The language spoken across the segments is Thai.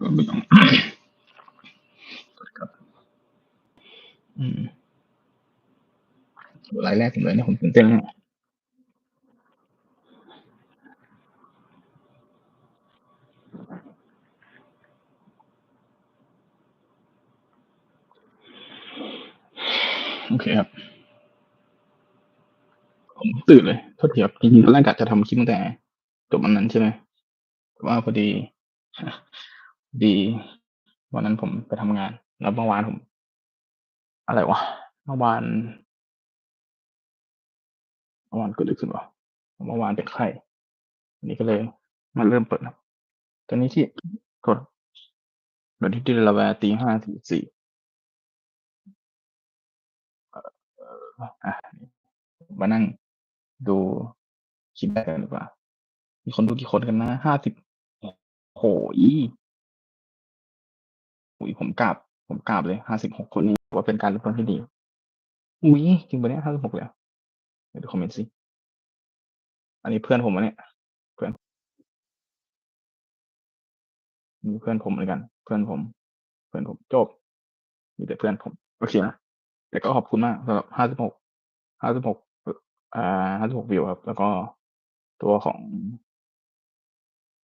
ก็ไม่ต้องครับอืมรายแรกผมเลยเนี่ยผมตื่นเต้นมากโอเคครับ ผมตื่นเลย โทษทีครับจริงๆตอนแรกกะจะทำคลิปตั้งแต่จบวันนั้นใช่ไหม?แต่ว่าพอดีดี วันนั้นผมไปทำงาน แล้วเมื่อวานผม อะไรวะเมื่อวานเมื่อวานเกิดอะไรขึ้นวะเมื่อวานเป็นไข้วันนี้ก็เลยมาเริ่มเปิดครับตอนนี้ที่โทษตอนนี้ที่ Delaware ตี5:44เอ่อเอ่ออามานั่ง ดูคลิปแรกกันดีกว่า มีคนดูกี่คนกันนะ50โอ้โฮโอ้โฮผมกราบ ผมกราบเลย56คนนี่ถือว่าเป็นการเริ่มต้นที่ดี อุ๊ยจริงปล่าเนี่ย56เลยเหรอ?ไหนดูคอมเมนต์สิ อันนี้เพื่อนผมนะเนี่ย เพื่อนนี่เพื่อนผมเหมือนกัน เพื่อนผม เพื่อนผมจบ มีแต่เพื่อนผม โอเคนะ แต่ก็ขอบคุณมากสำหรับ56 56อ อ่า56วิวครับ แล้วก็ตัวของ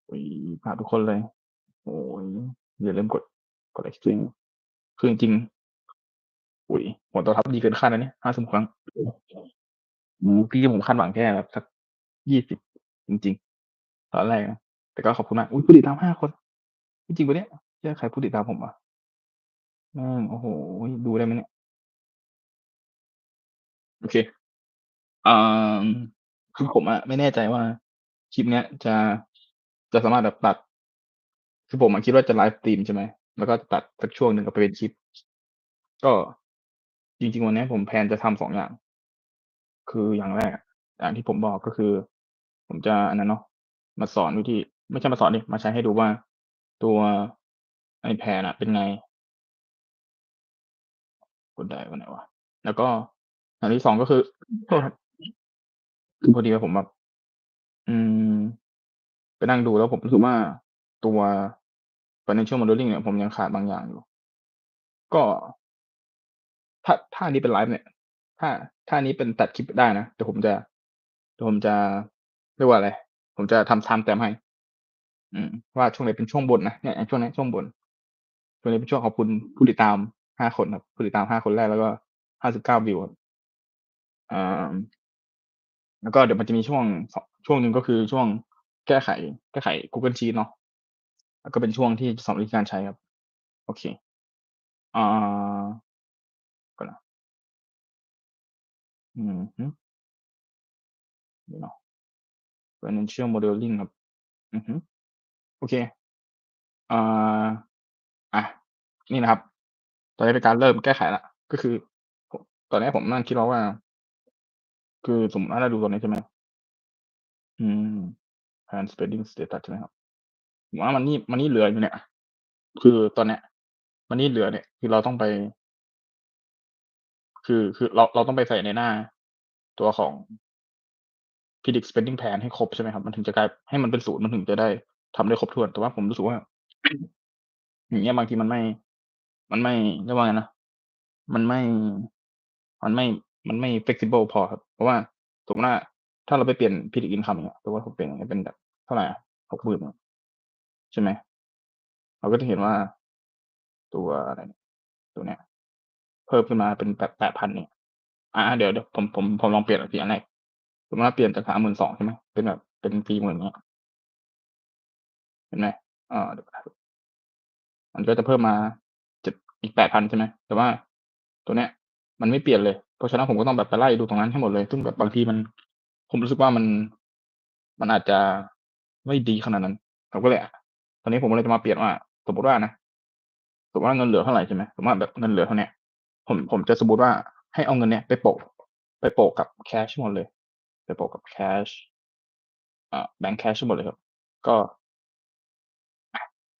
อุ๊ยฝากทุกคนเลย โอ้โฮอย่าลืมกดกดไลก์จริงคือจริงอุ๊ยผลตอบรับดีเกินคาดนะเนี่ย56ครั้งอืมจริงๆผมคาดหวังแค่แบบสัก20จริงๆตอนแรกนะแต่ก็ขอบคุณมากอุ๊ยผู้ติดตาม5คน จริงปล่าเนี่ย?เชื่อใครผู้ติดตามผมวะ?แม่งโอ้โฮดูได้ไหมเนี่ย?โอเค อ่า คือผมอะไม่แน่ใจว่า คลิปเนี้ยจะ จะสามารถแบบตัด คือผมอะคิดว่าจะไลฟ์สตรีม ใช่ไหม แล้วก็ตัดสักช่วงหนึ่งเอาไปเป็นคลิป ก็ จริง ๆ วันเนี้ยผมแพลนจะทำ 2 อย่าง คืออย่างแรกอะ อย่างที่ผมบอก ก็คือผมจะอันนั้นเนาะ มาสอนวิธี ไม่ใช่มาสอนดิ มาใช้ให้ดูว่า ตัวไอ้แพลนอะเป็นไง กดได้วันไหนวะ แล้วก็อย่างที่ 2 ก็คือ โทษครับ คือพอดีว่าผมแบบ อืม ไปนั่งดูแล้วผมรู้สึกว่า ตัว Financial Modeling เนี่ย ผมยังขาดบางอย่างอยู่ ก็ ถ้า ถ้าอันนี้เป็นไลฟ์เนี่ย ถ้า ถ้าอันนี้เป็นตัดคลิปได้นะ เดี๋ยวผมจะ เดี๋ยวผมจะ เรียกว่าอะไร ผมจะทำ timestamp ให้ อืม ว่าช่วงไหนเป็นช่วงบนนะ เนี่ยช่วงนี้ช่วงบน ช่วงนี้เป็นช่วงขอบคุณผู้ติดตาม5คนครับ ผู้ติดตาม5คนแรกแล้วก็59วิวครับอ่า แล้วก็เดี๋ยวมันจะมีช่วงสช่วงหนึ่งก็คือช่วงแก้ไข แก้ไข Google Sheets เนาะแล้วก็เป็นช่วงที่สอนวิธีการใช้ครับ โอเคอ่าก่อนะอือฮึเดี๋ยวเนาะ Financial Modeling ครับ อือฮึโอเคอ่าอะนี่นะครับ ตอนนี้เป็นการเริ่มแก้ไขล้วก็คือ ตอนนี้ผมนั่งคิดแล้วว่า คือสมมติว่าเราดูตรงนี้ใช่ไหม?อืม Plan Spending Status ใช่ไหมครับ?ผมว่ามันนี่มันนี่เหลืออยู่เนี่ย คือตอนเนี้ย มันนี่เหลือเนี่ย คือเราต้องไป คือคือเราเราต้องไปใส่ในหน้า ตัวของ Predict Spending Plan ให้ครบใช่ไหมครับ?มันถึงจะกลายให้มันเป็น0มันถึงจะได้ทำได้ครบถ้วน แต่ว่าผมรู้สึกว่า อย่างเงี้ยบางทีมันไม่ มันไม่เรียกว่าไงนะ มันไม่ มันไม่ มันไม่ flexible พอครับ ราะว่าสมมติว่าถ้าเราไปเปลี่ยน Predict Income อย่างเงี้ยติว่าผมเปลี่ยนให้เป็นแบบเท่าไหรอะ60,000ใช่ไหม?เราก็จะเห็นว่าตัวอะไรตัวเนี้ย เพิ่มขึ้นมาเป็นแบบ8,000เนี่ยอ่าเดี๋ยวเดี๋ยวผมผมผมลองเปลี่ยนก่อนสิอันแรกสมมติว่าเปลี่ยนจาก32,000ใช่ไหม?เป็นแบบเป็น40,000อย่างเงี้ยเห็นไหม?อ่อเดี๋ยวมันก็จะเพิ่มมา7อีก8,000ใช่ไหม?แต่ว่าตัวเนี้ย มันไม่เปลี่ยนเลยเพราะฉะนั้นผมก็ต้องแบบไปไล่ดูตรงนั้นให้หมดเลย ซึ่งแบบบางทีมัน ผมรู้สึกว่ามันมันอาจจะไม่ดีขนาดนั้นผมก็เลยตอนนี้ผมเลยจะมาเปลี่ยนว่า สมมติว่านะสมมติว่าเงินเหลือเท่าไหร่ใช่ไหม?สมมติว่าแบบเงินเหลือเท่านี้ผมผมจะสมมติว่าให้เอาเงินเนี้ยไปโปะไปโปะกับแคชหมดเลย ไปโปะกับแคชอ่าแบงก์แคชหมดเลยครับ ก็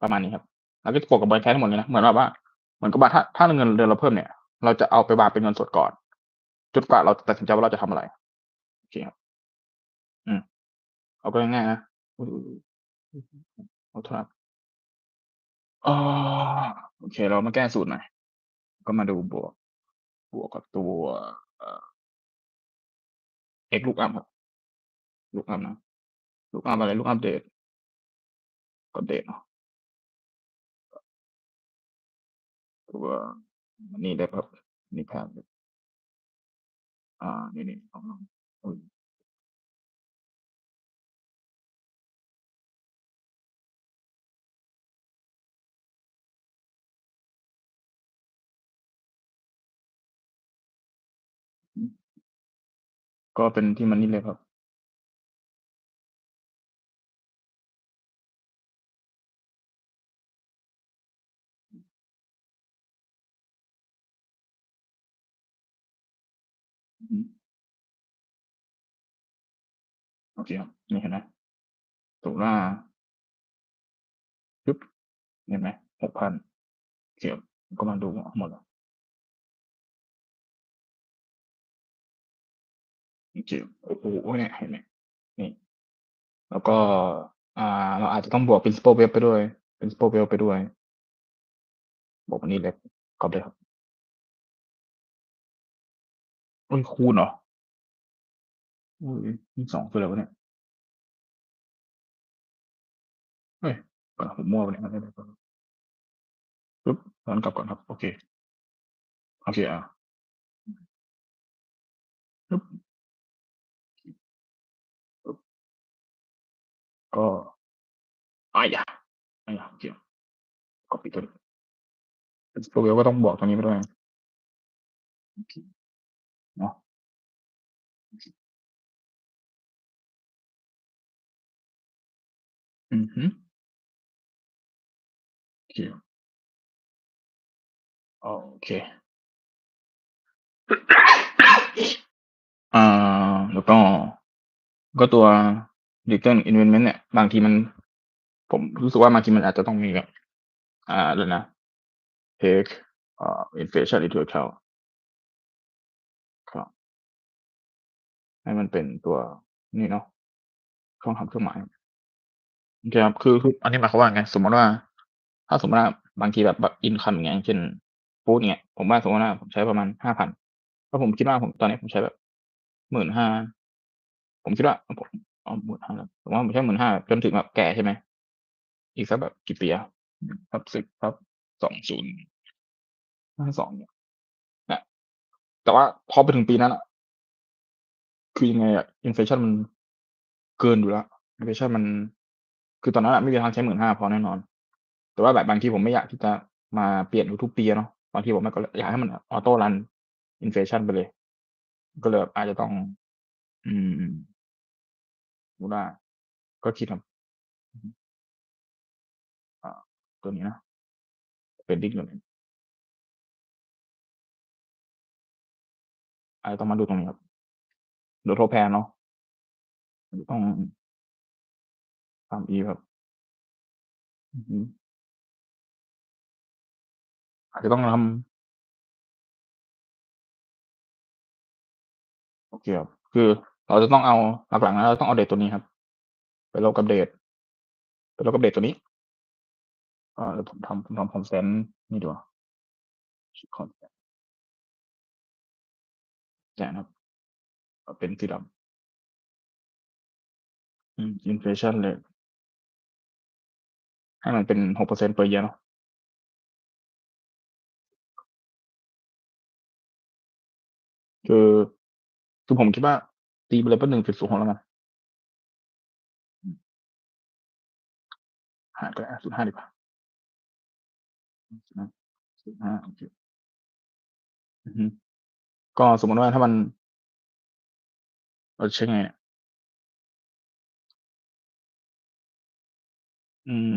ประมาณนี้ครับแล้วก็โปะกับแบงก์แคชหมดเลยนะเหมือนแบบว่าเหมือนกับว่าถ้าถ้าเงินเดือนเราเพิ่มเนี่ย เราจะเอาไปวางเป็นเงินสดก่อนจนกว่าเราจะตัดสินใจว่าเราจะทำอะไรโอเคครับ อืมเอาก็ง่ายนะอือขอโทษครับอ๋อโอเค เรามาแก้สูตรหน่อยก็มาดูบวก บวกกับตัวเอ่อ XLOOKUP ครับ lookup นะ lookup อะไร lookup date ก็ date เนาะตัว นี่ได้ครับนี่ครับอ่า นี่ๆอ๋ออืมอืมก็เป็นที่มันนี่เลยครับ โอเคครับนี่เห็นไหมสมมุติว่าปึ๊บเห็นไหม6,000โอเคครับก็มาดูหมดแล้วโอเคโอ้โฮเนี่ยเห็นไหมนี่ แล้วก็อ่าเราอาจจะต้องบวก Principal Web ไปด้วย Principal Web ไปด้วยบวกอันนี้เลยก๊อบเลยครับเฮ้ยคูณเหรอ? อุ๊ย22คืออะไรวะเนี่ย?เฮ้ยเดี๋ยวนผมมั่วเปล่าเนี่ยปึ๊บย้อนกลับก่อนครับ โอเค โอเคอาอืมปึ๊บปึ๊บก็อัยยะอัยยะโอเค copy ตัวนี้ Principal Web ก็ต้องบวกตรงนี้ไปด้วยโอเคเนาะ โอเคอือฮึโอเคครับโอเคอ่า แล้วก็ ก็ตัว Return Investment เนี่ย บางทีมัน ผมรู้สึกว่าบางทีมันอาจจะต้องมีแบบ อ่าอะไรนะ take อ่า inflation into account ครับ ให้มันเป็นตัวนี่เนาะช่องทำเครื่องหมาย โอเคครับคือคืออันนี้หมายความว่าไง?สมมติว่า ถ้าสมมติว่าบางทีแบบแบบอินคัมอย่างเงี้ยเช่นฟูดเงี้ยผมว่าสมมติว่าผมใช้ประมาณ5,000แล้วผมคิดว่าผมตอนนี้ผมใช้แบบ15,000ผมคิดว่าผมอ๋อ15,000แล้วสมว่าผมใช้15,000จนถึงแบบแก่ใช่ไหมอีกสักแบบกี่ปีอะทับ10ทับ2052เนี่ยเนี่ยแต่ว่าพอไปถึงปีนั้นอะคือยังไงอะ inflation มันเกินอยู่แล้ว inflation มัน คือตอนนั้นอะไม่มีทางใช้15,000พอแน่นอน แต่ว่าแบบบางทีผมไม่อยากที่จะมาเปลี่ยนทุกปีเนาะบางทีผมก็อยากให้มัน Auto Run inflation ไปเลย ก็เลยอาจจะต้อง อืมสมมุติว่าก็คิดครับตัวนี้นะ spending ตัวนี้อาจจะต้องมาดูตรงนี้ครับดูทดแทนเนาะต้อง ตาม E ครับ อือฮึ อาจจะต้องทำ โอเคครับ คือเราจะต้องเอา หลักๆแล้วเราต้องเอาเดตตัวนี้ครับ ไปลบกับเดตไปลบกับเดตตัวนี้ อ่า เดี๋ยวผมทำ ผมทำ constant นี่ดีกว่า constant เนี่ยนะครับ เอาเป็นสีดำ อืม inflation rate ให้มันเป็น6% per year เนาะคือคือผมคิดว่า ตีไปเลยสัก1.06แล้วกันอืมหารก็ได้า0.5ดีกว่าอืม0.5 0.5โอเคก็สมมติว่าถ้ามัน เราเช็กยังไงเนี่ย? อืม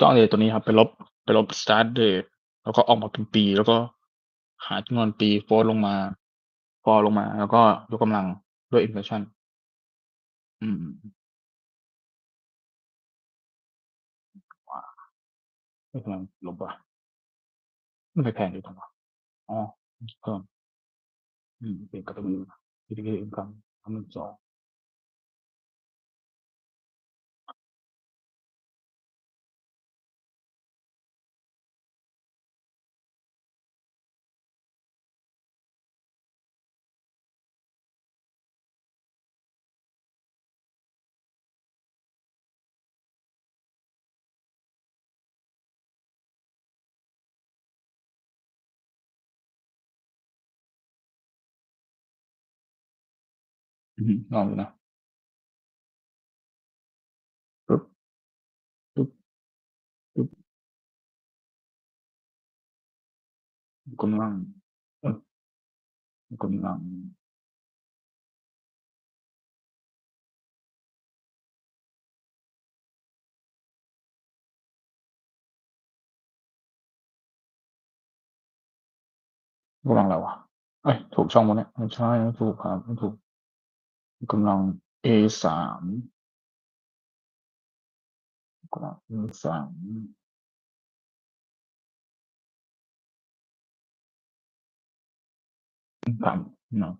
ต้องเอา rate ตัวนี้ครับ ไปลบไปลบ start rate แล้วก็ออกมาเป็นปี แล้วก็หาจำนวนปี float ลงมา fall ลงมา แล้วก็ยกกำลังด้วย inflation อืมว้ายกกำลังลบว่ะทำไมแพงจังวะอ๋อเพิ่มอืมเปลี่ยน category critical income 312อือฮึ ลองดูนะปึ๊บปึ๊บปึ๊บกกำลังกกำลังกกำลังอะไรวะเอ๊ยถูกช่องเปล่าเนี่ย?ไม่ใช่ไม่ถูกครับไม่ถูก กำลัง a สามกำลัง a สามสามเนาะ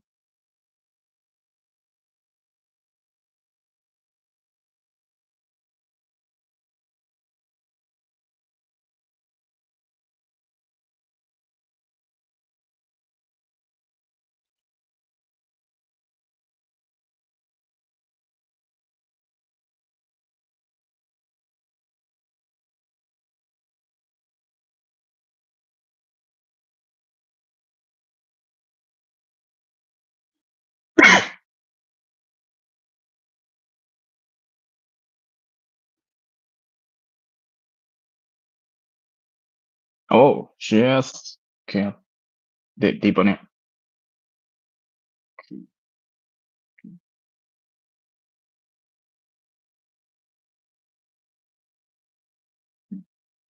มยกกำลัง30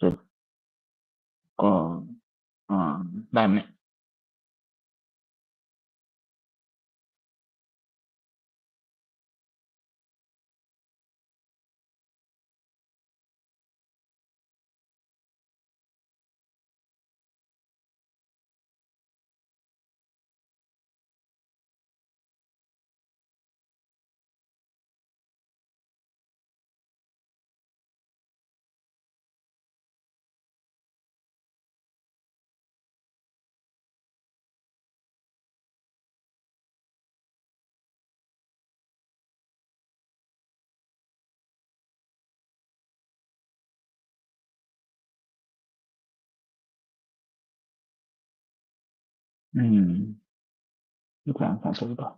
หรื อเปล่า?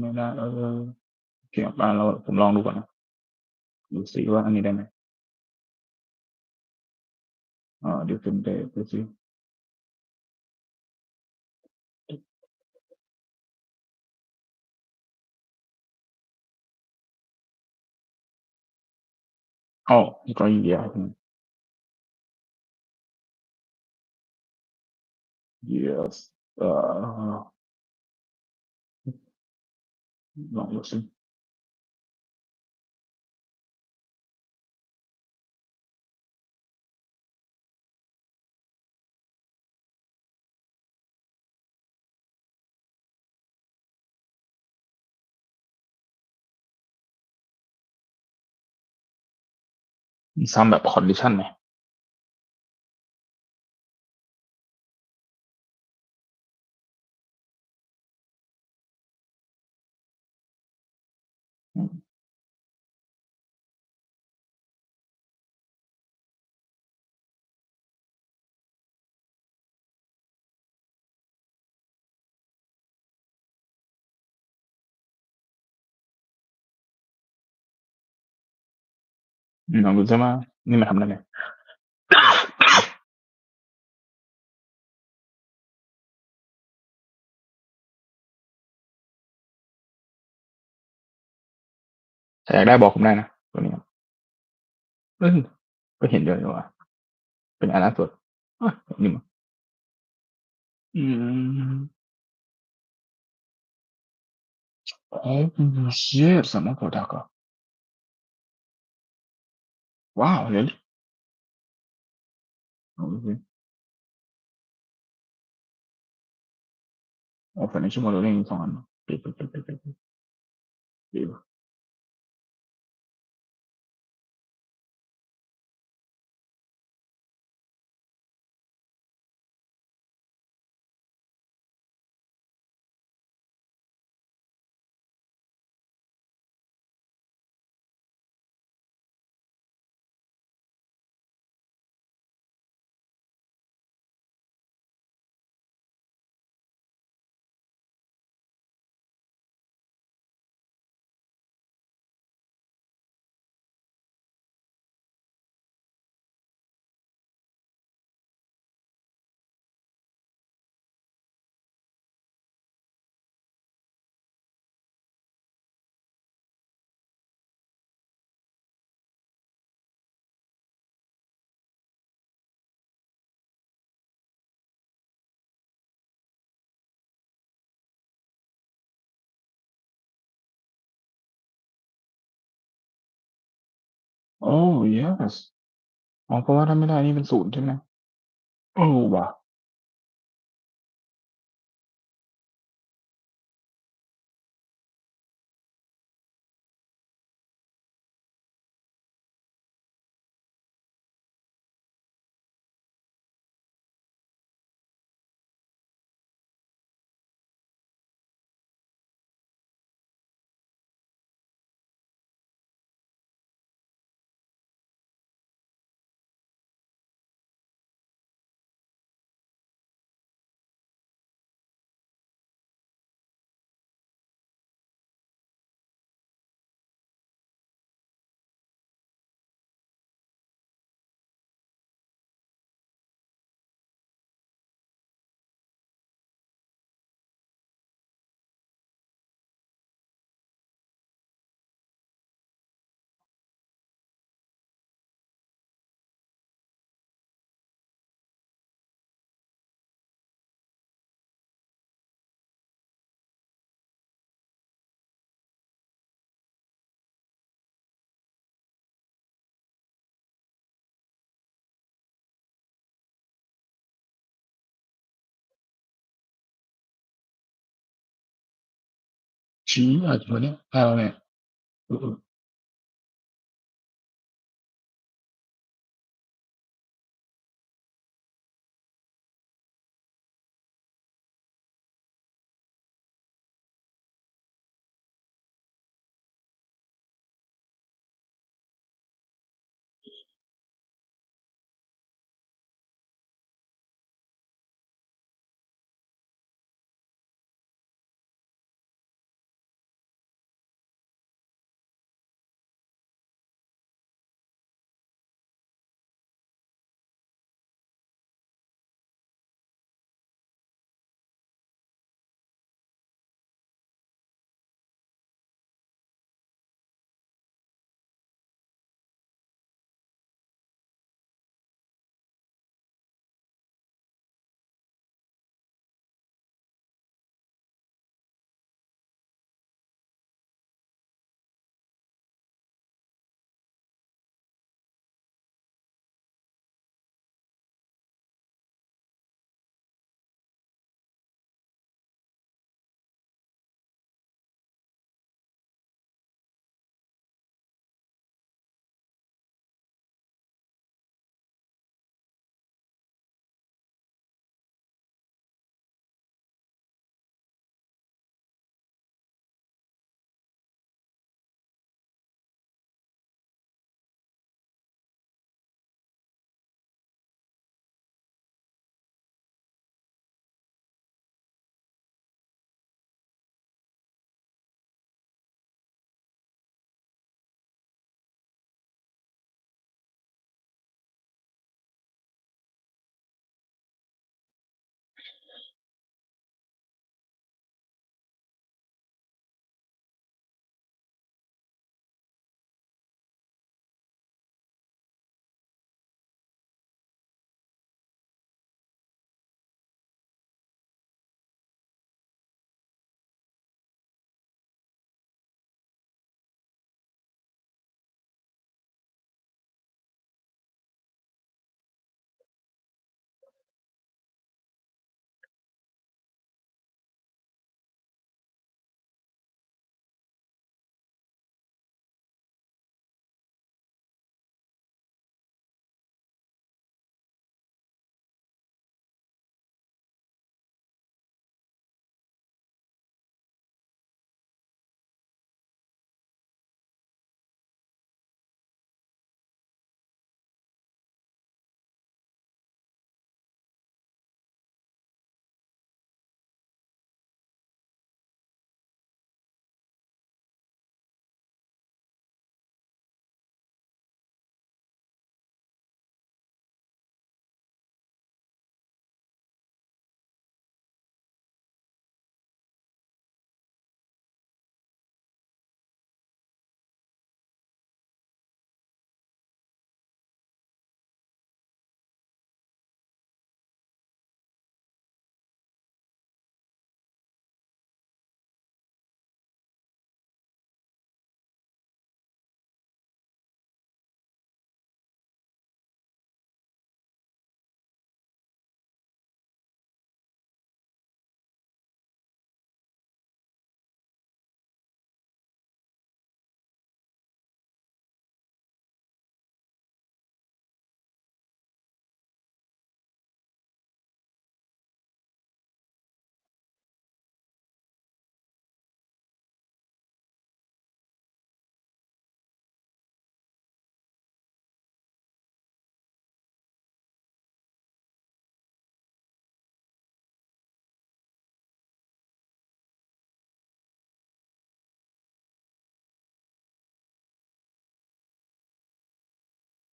ไม่ได้เออโอเคครับอ่าเราผมลองดูก่อนนะ ดูซิว่าอันนี้ได้ไหม?อ่า different day ดูซิ Oh, dry year ใช่ Yes เอ่ออือลองดูซิมีซ้ำแบบคอนดิชันไหม? ลองดูซิว่านี่มันทำได้ไหมถ้อยากได้บอกผมได้นะตัวนี้เก็เห็นเยอะว่า เป็นอันล่าสุดนี่มั้งอืมโอ้ยเสียสมองโคตรก็ ？Wow really? Okay. Oh financial modeling 2อันโอเ Oh yes อ๋อ เพราะว่าถ้าไม่ได้นี่เป็น 0 ใช่ไหม?เออว่ะ เชี่ย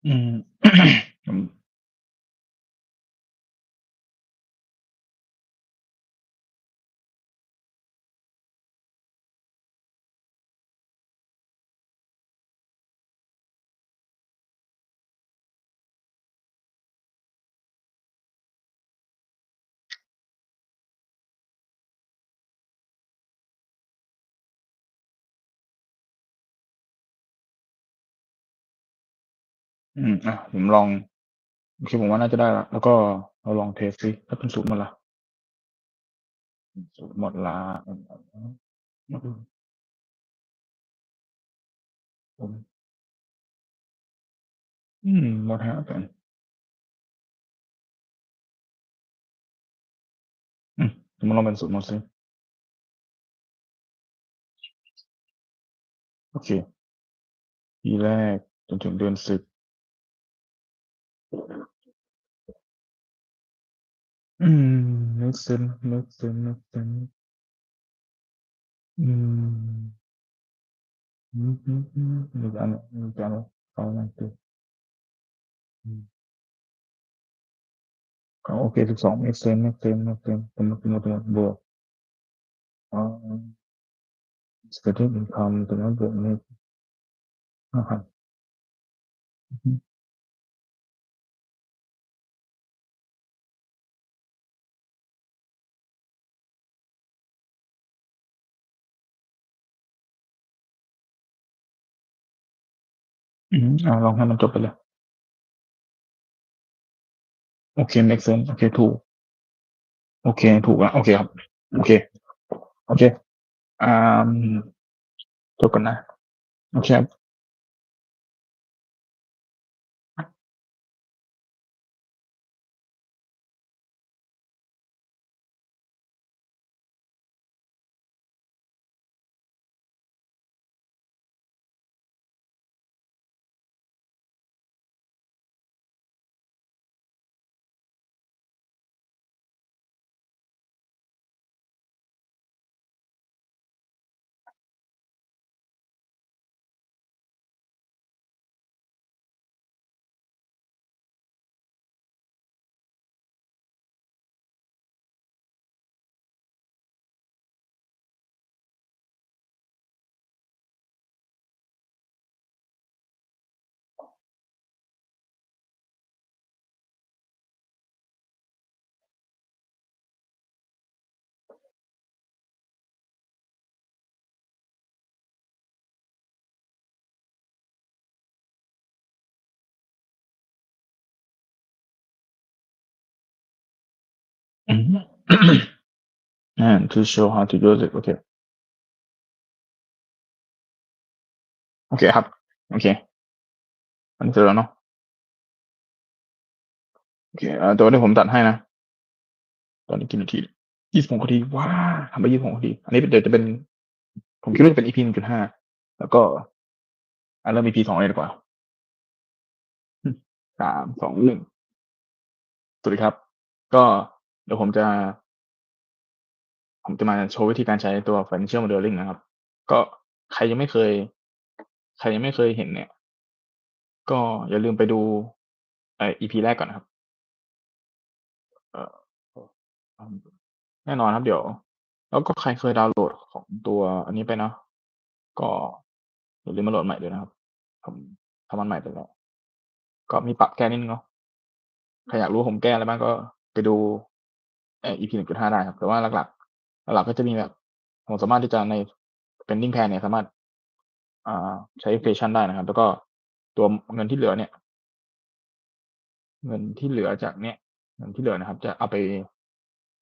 จริงเปล่าเนี่ย ได้เปล่าเนี่ย?เอืมอืมอืมอะผมลอง โอเค ผมว่าน่าจะได้ล้วแล้วก็เราลองเทสซิ ถ้าเป็น0หมดล่ะ?อืม0หมดล้วอืม ผม อืมหมดแล้วกันอืม ผมลองเป็น0หมดซิ โอเค ปีแรกจนถึงเดือน 10 อืม make sense make sense make sense อืม อือฮึ ๆ vediamo vediamo avanti อืม อ๋อ โอเค 12 make sense make sense make sense ตรงนั้น ตรงนั้น บวก อ๋อ stated income ตรงนั้นบวกเลข 5,000 อือ อือฮึอาลองให้มันจบไปเลย โอเค make sense โอเค ถูก โอเค ถูกอะโอเคครับ โอเค โอเค อ่าจบก่อนนะ โอเคครับ and to show how to use it โอเค โอเคครับ โอเค อันนี้เสร็จแล้วเนาะ โอเคอ่าต่ว่าเดี๋ยวผมตัดให้นะ ตอนนี้กี่นาที26นาที ว้าทำไป26นาที อันนี้เดี๋ยวจะเป็น ผมคิดว่าจะเป็น EP 1.5แล้วก็อ่าเริ่ม EP 2เลยดีกว่าสามสอืม3 2 1สวัสดีครับ ก็ เดี๋ยวผมจะ ผมจะมาโชว์วิธีการใช้ตัว Financial Modeling นะครับ ก็ใครยังไม่เคย ใครยังไม่เคยเห็นเนี่ย ก็อย่าลืมไปดูเอ่อ EP แรกก่อนนะครับเอ่อแน่นอนครับเดี๋ยว แล้วก็ใครเคยดาวน์โหลดของตัวอันนี้ไปเนาะก็อย่าลืมมาโหลดใหม่ด้วยนะครับ ผมทำอันใหม่ไปแล้ว ก็มีปรับแก้นิดนึงเนาะใครอยากรู้ผมแก้อะไรบ้างก็ไปดู เอ่อ EP 1.5ได้ครับ แต่ว่าหลักๆ หลักๆก็จะมีแบบผมสามารถที่จะใน Spending Plan เนี่ยสามารถอ่าใช้ Inflation ได้นะครับ แล้วก็ตัวเงินที่เหลือเนี่ย เงินที่เหลือจากเนี่ยเงินที่เหลือนะครับ จะเอาไป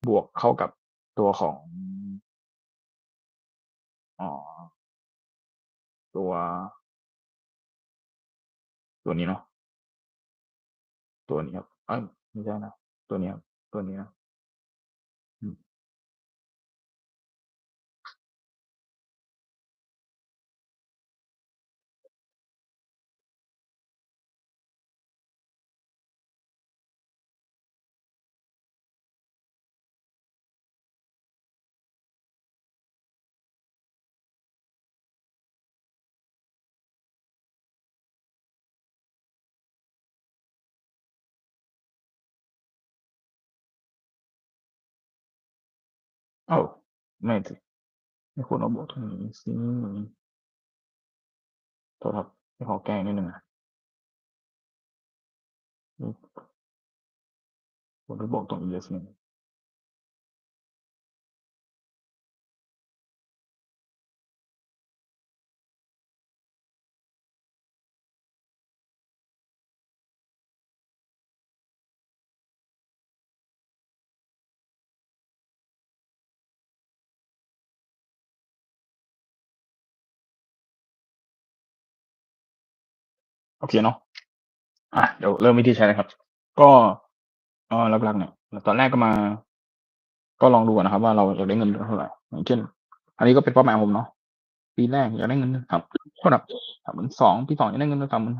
บวกเข้ากับตัวของอ๋อตัว ตัวนี้เนาะตัวนี้ครับเอ๊ยไม่ใช่นะตัวนี้ครับตัวนี้นะ อ้าว ไม่สิ ไม่ควรเอาบวกตรงนี้สิ โทษครับพี่ขอแก้นิดหนึ่งนะผมควรไปบอกตรงนี้เลยสิ โอเคเนาะอ่าเดี๋ยวเริ่มวิธีใช้นะครับ ก็เออหลักๆเนี่ยตอนแรกก็มา ก็ลองดูก่อนนะครับ ว่าเราอยากได้เงินเท่าไหร่อย่างเช่น อันนี้ก็เป็นเป้าหมายผมเนาะปีแรกอยากได้เงินครับโทษครับ32,000ปีสองอยากได้เงินสามหมื่น